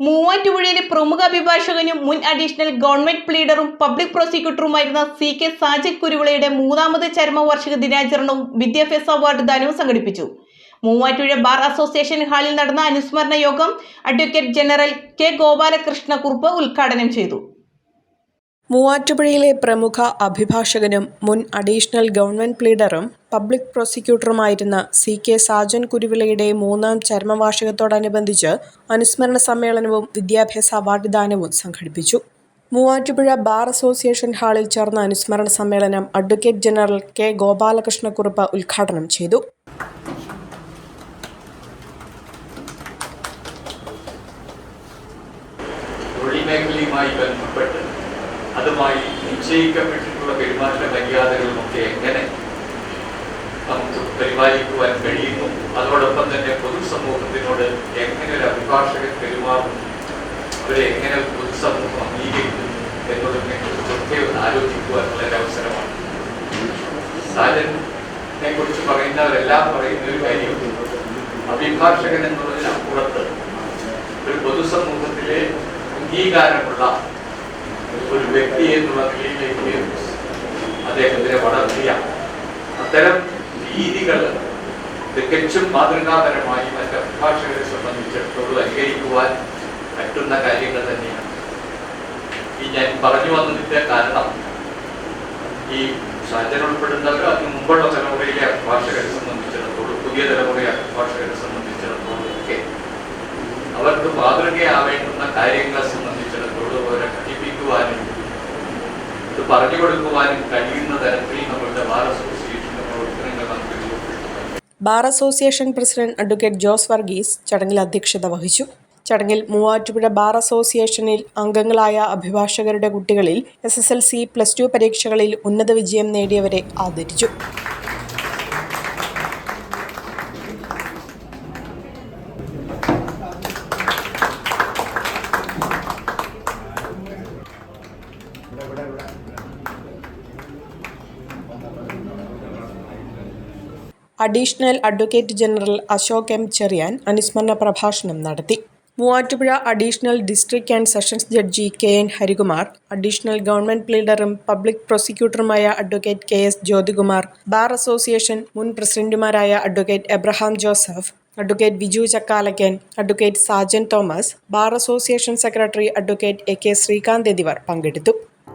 മൂവാറ്റുപുഴയിലെ പ്രമുഖ അഭിഭാഷകനും മുൻ അഡീഷണൽ ഗവൺമെന്റ് പ്ലീഡറും പബ്ലിക് പ്രോസിക്യൂട്ടറുമായിരുന്ന സി കെ സാജിദ് കുരുവിളയുടെ മൂന്നാമത് ചരമവാർഷിക ദിനാചരണവും വിദ്യാഭ്യാസ അവാർഡ് ദാനവും സംഘടിപ്പിച്ചു. മൂവാറ്റുപുഴ ബാർ അസോസിയേഷൻ ഹാളിൽ നടന്ന അനുസ്മരണ യോഗം advocate general K Gopalakrishna Kurup ഉദ്ഘാടനം ചെയ്തു. മൂവാറ്റുപുഴയിലെ പ്രമുഖ അഭിഭാഷകനും മുൻ അഡീഷണൽ ഗവൺമെന്റ് പ്ലീഡറും പബ്ലിക് പ്രോസിക്യൂട്ടറുമായിരുന്ന സി കെ സാജൻ കുരുവിളയുടെ മൂന്നാം ചരമവാർഷികത്തോടനുബന്ധിച്ച് അനുസ്മരണ സമ്മേളനവും വിദ്യാഭ്യാസ അവാർഡ് ദാനവും സംഘടിപ്പിച്ചു. മൂവാറ്റുപുഴ ബാർ അസോസിയേഷൻ ഹാളിൽ ചേർന്ന അനുസ്മരണ സമ്മേളനം അഡ്വക്കേറ്റ് ജനറൽ കെ ഗോപാലകൃഷ്ണക്കുറുപ്പ് ഉദ്ഘാടനം ചെയ്തു. അതുമായി നിശ്ചയിക്കപ്പെട്ടിട്ടുള്ള പെരുമാറ്റ മര്യാദകളുമൊക്കെ എങ്ങനെ പരിപാലിക്കുവാൻ കഴിയുന്നു. അതോടൊപ്പം തന്നെ പൊതുസമൂഹത്തിനോട് എങ്ങനെ ഒരു അഭിഭാഷകൻ പെരുമാറുന്നു അവരെ എങ്ങനെ പൊതുസമൂഹം അംഗീകരിക്കുന്നു എന്നതിനെ കുറിച്ചൊക്കെ ഒന്ന് ആലോചിക്കുവാനുള്ള ഒരു അവസരമാണ്. സാജനെ കുറിച്ച് പറയുന്നവരെല്ലാം പറയുന്ന ഒരു കാര്യം അഭിഭാഷകൻ എന്നുള്ളതിനപ്പുറത്ത് ഒരു പൊതുസമൂഹത്തിലെ അംഗീകാരമുള്ള ഒരു വ്യക്തി എന്നുള്ള നിലയിലേക്ക് അദ്ദേഹത്തിനെ വളർത്തിയ അത്തരം രീതികൾ തികച്ചും മാതൃകാപരമായി മറ്റ് അഭിഭാഷകരെ സംബന്ധിച്ചിടത്തോളം അനുകരിക്കുവാൻ പറ്റുന്ന കാര്യങ്ങൾ തന്നെയാണ്. ഈ ഞാൻ പറഞ്ഞു വന്നതിന്റെ കാരണം ഈ സാജൻ ഉൾപ്പെടുന്നവർ അതിന് മുമ്പുള്ള തലമുറയിലെ അഭിഭാഷകരെ സംബന്ധിച്ചിടത്തോളം പുതിയ തലമുറയിലെ അഭിഭാഷകരെ സംബന്ധിച്ചിടത്തോളം ഒക്കെ അവർക്ക് മാതൃകയാവേണ്ടുന്ന കാര്യങ്ങളെ സംബന്ധിച്ചിടത്തോളം അവരെ പഠിപ്പിക്കുവാനും ഇത് പറഞ്ഞു കൊടുക്കുവാനും കഴിയുന്ന തരത്തിൽ നമ്മളുടെ bar bar association president advocate Jose Varghese ചടങ്ങിൽ അധ്യക്ഷത വഹിച്ചു. ചടങ്ങിൽ മൂവാറ്റുപുഴ ബാർ അസോസിയേഷനിൽ അംഗങ്ങളായ അഭിഭാഷകരുടെ കുട്ടികളിൽ S S L C plus two പരീക്ഷകളിൽ ഉന്നത വിജയം നേടിയവരെ ആദരിച്ചു. Additional advocate general Ashok M Cherian അനുസ്മരണ പ്രഭാഷണം നടത്തി. Muvattupuzha additional district and sessions judge K N Harikumar additional government പ്ലീഡറും public പ്രോസിക്യൂട്ടറുമായ advocate K S Jyothikumar bar association മുൻ പ്രസിഡന്റുമാരായ advocate Abraham Joseph advocate Viju Chakkalakkan advocate Sajan Thomas bar association secretary advocate A K Sreekanth എന്നിവർ പങ്കെടുത്തു.